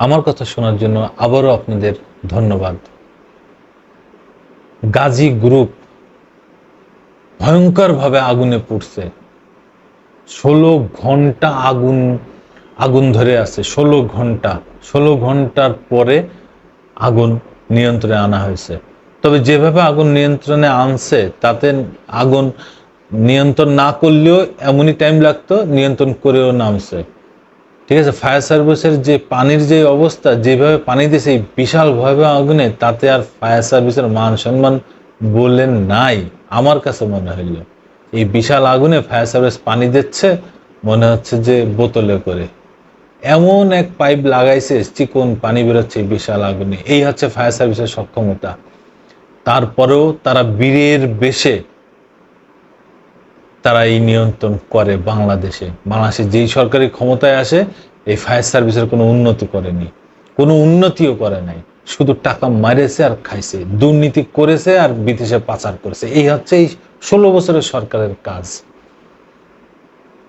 আমার কথা শোনার জন্য আবারও আপনাদের ধন্যবাদ। গাজী গ্রুপ ভয়ঙ্করভাবে আগুনে পুড়ছে। ষোলো ঘণ্টা আগুন আগুন ধরে আছে, ষোলো ঘণ্টা। ষোলো ঘণ্টার পরে আগুন নিয়ন্ত্রণে আনা হয়েছে। তবে যেভাবে আগুন নিয়ন্ত্রণে আনছে, তাতে আগুন নিয়ন্ত্রণ না করলেও এমনই টাইম লাগতো, নিয়ন্ত্রণ করেও নামছে। ঠিক আছে ফায়ার সার্ভিসের যে পানির যে অবস্থা, যেভাবে পানি দিয়েছে, এই বিশাল ভয়াবহ আগুনে, তাতে আর ফায়ার সার্ভিসের মান সম্মান বললেন নাই, আমার কাছে মনে হইল। এই বিশাল আগুনে ফায়ার সার্ভিস পানি দিচ্ছে, মনে হচ্ছে যে বোতলে করে। এমন এক পাইপ লাগাইছে, চিকন পানি বেরোচ্ছে বিশাল আগুনে। এই হচ্ছে ফায়ার সার্ভিসের সক্ষমতা। তারপরেও তারা বীরের বেশে তারা এই নিয়ন্ত্রণ করে বাংলাদেশে। বাংলাদেশে যেই সরকারি ক্ষমতায় আসে, এই ফায়ার সার্ভিসের কোনো উন্নতি করেনি। কোনো উন্নতিও করে নাই। শুধু টাকা মারেছে আর খাইছে। দুর্নীতি করেছে আর বিদেশে পাচার করেছে। এই হচ্ছে এই ষোলো বছরের সরকারের কাজ।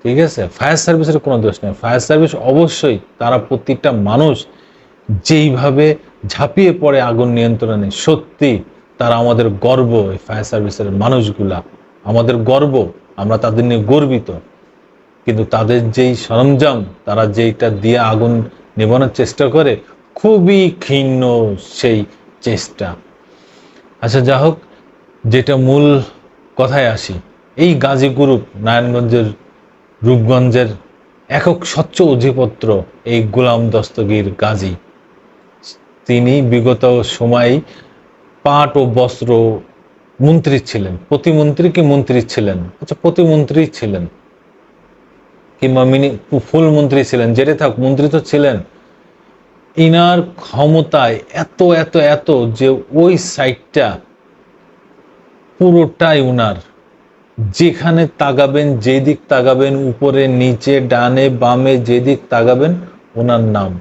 ঠিক আছে? ফায়ার সার্ভিসের কোনো দোষ নেই। ফায়ার সার্ভিস অবশ্যই তারা প্রত্যেকটা মানুষ যেইভাবে ঝাঁপিয়ে পড়ে আগুন নিয়ন্ত্রণে, সত্যি তারা আমাদের গর্ব এই ফায়ার সার্ভিসের মানুষগুলা। আমাদের গর্ব আমরা তাদের নিয়ে গর্বিত। কিন্তু তাদের যেই সরঞ্জাম, তারা যেইটা দিয়ে আগুন নেবানোর চেষ্টা করে, খুবই ক্ষীণ সেই চেষ্টা। আচ্ছা যা হোক, যেটা মূল কথায় আসি, এই গাজী গ্রুপ, নারায়ণগঞ্জের রূপগঞ্জের একক স্বচ্ছ অধিপত্র, এই গোলাম দস্তগীর গাজী। তিনি বিগত সময় পাট ও বস্ত্র মন্ত্রী ছিলেন, প্রতিমন্ত্রী কি মন্ত্রী ছিলেন? আচ্ছা প্রতিমন্ত্রী ছিলেন। কিংবা মিনি, ফুল মন্ত্রী ছিলেন যেটা থাক মন্ত্রী তো ছিলেন। ইনার ক্ষমতায় এত এত এত যে ওই সাইডটা পুরোটাই উনার। যেখানে তাগাবেন যেদিক তাগাবেন উপরে, নিচে, ডানে, বামে, যেদিক তাগাবেন ওনার নাম,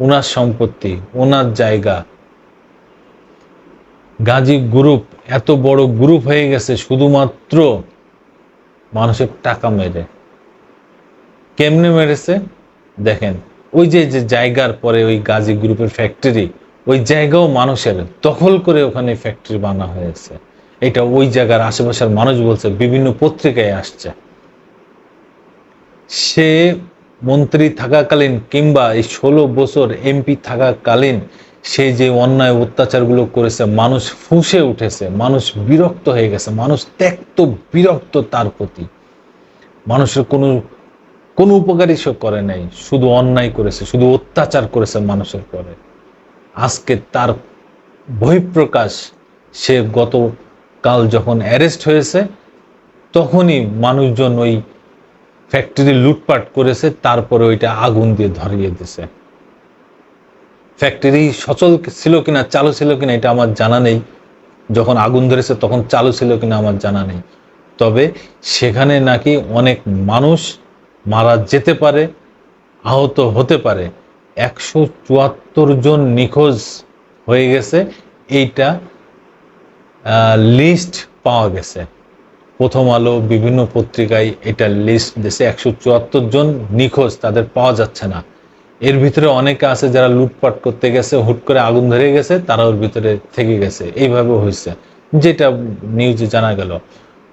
ওনার সম্পত্তি, ওনার জায়গা। গাজী গ্রুপ, এত বড় গ্রুপ হয়ে গেছে শুধুমাত্র মানুষের টাকা মেরে। কেমনে মেরেছে? দেখেন, ওই যে যে জায়গার পরে ওই গাজী গ্রুপের ফ্যাক্টরি ওই জায়গাও মানুষের দখল করে ওখানে ফ্যাক্টরি বানা হয়েছে। এটা ওই জায়গার আশেপাশের মানুষ বলছে, বিভিন্ন পত্রিকায় আসছে। সে মন্ত্রী থাকাকালীন কিংবা এই ষোলো বছর এমপি থাকাকালীন সে যে অন্যায় অত্যাচারগুলো করেছে, মানুষ ফুঁসে উঠেছে, মানুষ বিরক্ত হয়ে গেছে, মানুষ ত্যক্ত বিরক্ত তার প্রতি। মানুষের কোনো কোনো উপকারই সে করে নাই, শুধু অন্যায় করেছে, শুধু অত্যাচার করেছে মানুষের পরে। আজকে তার বহিঃপ্রকাশ, সে গতকাল যখন অ্যারেস্ট হয়েছে, তখনই মানুষজন ওই ফ্যাক্টরি লুটপাট করেছে, তারপরে ওইটা আগুন দিয়ে ধরিয়ে দিছে ফ্যাক্টরি সচল ছিল কিনা, চালু ছিল কিনা, এটা আমার জানা নেই। যখন আগুন ধরেছে, তখন চালু ছিল কিনা আমার জানা নেই। তবে সেখানে নাকি অনেক মানুষ মারা যেতে পারে, আহত হতে পারে। একশো চুয়াত্তর জন নিখোঁজ হয়ে গেছে। এইটা লিস্ট পাওয়া গেছে। প্রথম আলো বিভিন্ন পত্রিকায় এটা লিস্ট দিয়েছে। একশো চুয়াত্তর জন নিখোঁজ, তাদের পাওয়া যাচ্ছে না। এর ভিতরে অনেকে আছে যারা লুটপাট করতে গেছে, হুট করে আগুন ধরে গেছে, তারা ওর ভিতরে থেকে গেছে। এইভাবে হয়েছে। যেটা নিউজে জানা গেল।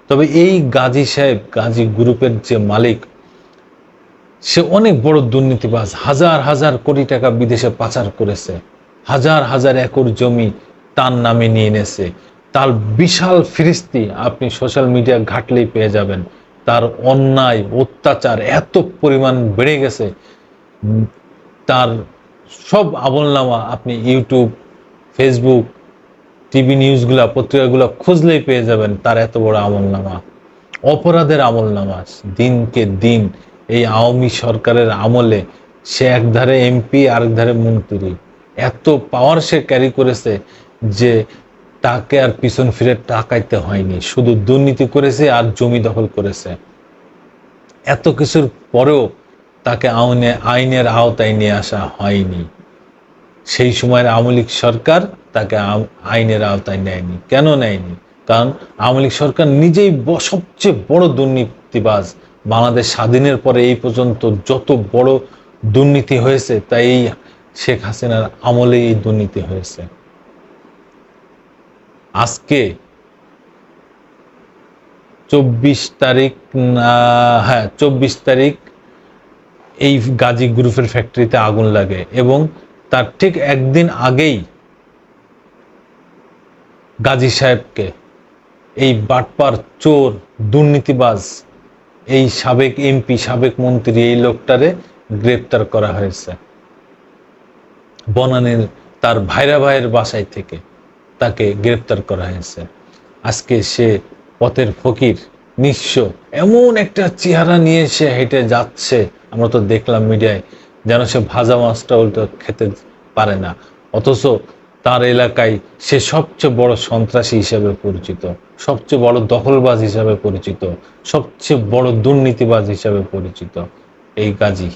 তবে এই গাজী সাহেব, গাজী গ্রুপের যে মালিক, সে অনেক বড় দুর্নীতিবাজ। হাজার হাজার কোটি টাকা বিদেশে পাচার করেছে। হাজার হাজার একর জমি তার নামে নিয়ে এনেছে তার বিশাল ফিরিস্তি আপনি সোশ্যাল মিডিয়া ঘাটলেই পেয়ে যাবেন। তার অন্যায়, অত্যাচার এত পরিমাণ বেড়ে গেছে। তার সব আমলনামা আপনি ইউটিউব, ফেসবুক, টিভি নিউজগুলা, পত্রিকাগুলো খুঁজলেই পেয়ে যাবেন তার এত বড় আমলনামা। অপরাধের আমলনামা, দিনকে দিন এই আওয়ামী সরকারের আমলে সে একধারে এমপি আরেকধারে মন্ত্রী। এত পাওয়ার সে ক্যারি করেছে যে তাকে আর পিছন ফিরে টাকাইতে হয়নি। শুধু দুর্নীতি করেছে আর জমি দখল করেছে। এত কিছুর পরেও তাকে আইনে, আইনের আওতায় নিয়ে আসা হয়নি। সেই সময়ের আওয়ামী লীগ সরকার তাকে আইনের আওতায় নেয়নি। কেন নেয়নি? কারণ আওয়ামী লীগ সরকার নিজেই সবচেয়ে বড় দুর্নীতিবাজ। বাংলাদেশ স্বাধীনের পরে এই পর্যন্ত যত বড় দুর্নীতি হয়েছে, তাই শেখ হাসিনার আমলে এই দুর্নীতি হয়েছে। আজকে চব্বিশ তারিখ হ্যাঁ চব্বিশ তারিখ এই গাজী গ্রুপের ফ্যাক্টরিতে আগুন লাগে এবং তার ঠিক একদিন আগেই গাজী সাহেবকে এই বাটপার চোর, দুর্নীতিবাজ, এই সাবেক এমপি, সাবেক মন্ত্রী এই লোকটারে গ্রেপ্তার করা হয়েছে। বনানের তার ভাইরা ভাইয়ের বাসায় থেকে তাকে গ্রেপ্তার করা হয়েছে। আজকে সে পথের ফকির, নিঃস্ব, এমন একটা চেহারা নিয়ে সে হেঁটে যাচ্ছে। আমরা তো দেখলাম মিডিয়ায় যেন সে ভাজা মাছটা উল্টো খেতে পারে না। অথচ তার এলাকায় সে সবচেয়ে বড় সন্ত্রাসী হিসাবে পরিচিত, সবচেয়ে বড় দখলবাজ হিসাবে পরিচিত, সবচেয়ে বড় দুর্নীতিবাজ হিসাবে পরিচিত এই গাজী।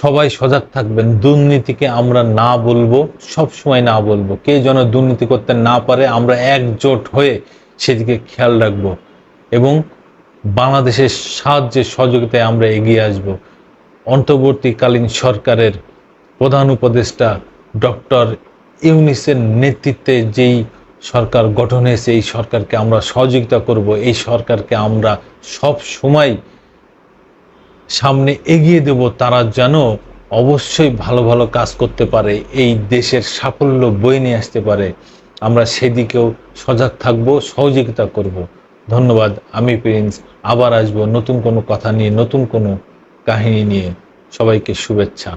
সবাই সজাগ থাকবেন, দুর্নীতিকে আমরা না বলব সব সময় না বলব। কে যেন দুর্নীতি করতে না পারে, আমরা একজোট হয়ে সেদিকে খেয়াল রাখব। এবং বাংলাদেশের সাহায্যে, সহযোগিতায় আমরা এগিয়ে আসব। অন্তর্বর্তীকালীন সরকারের প্রধান উপদেষ্টা ডক্টর ইউনিসের নেতৃত্বে যেই সরকার গঠন হয়েছে, এই সরকারকে আমরা সহযোগিতা করব। এই সরকারকে আমরা সব সময় সামনে এগিয়ে দেব। তারা যেন অবশ্যই ভালো ভালো কাজ করতে পারে, এই দেশের সাফল্য বয়ে নিয়ে আসতে পারে। আমরা সেদিকেও সজাগ থাকব, সহযোগিতা করব। ধন্যবাদ, আমি প্রিন্স। আবার আসব নতুন কোনো কথা নিয়ে, নতুন কোনো কাহিনী নিয়ে। সবাইকে শুভেচ্ছা।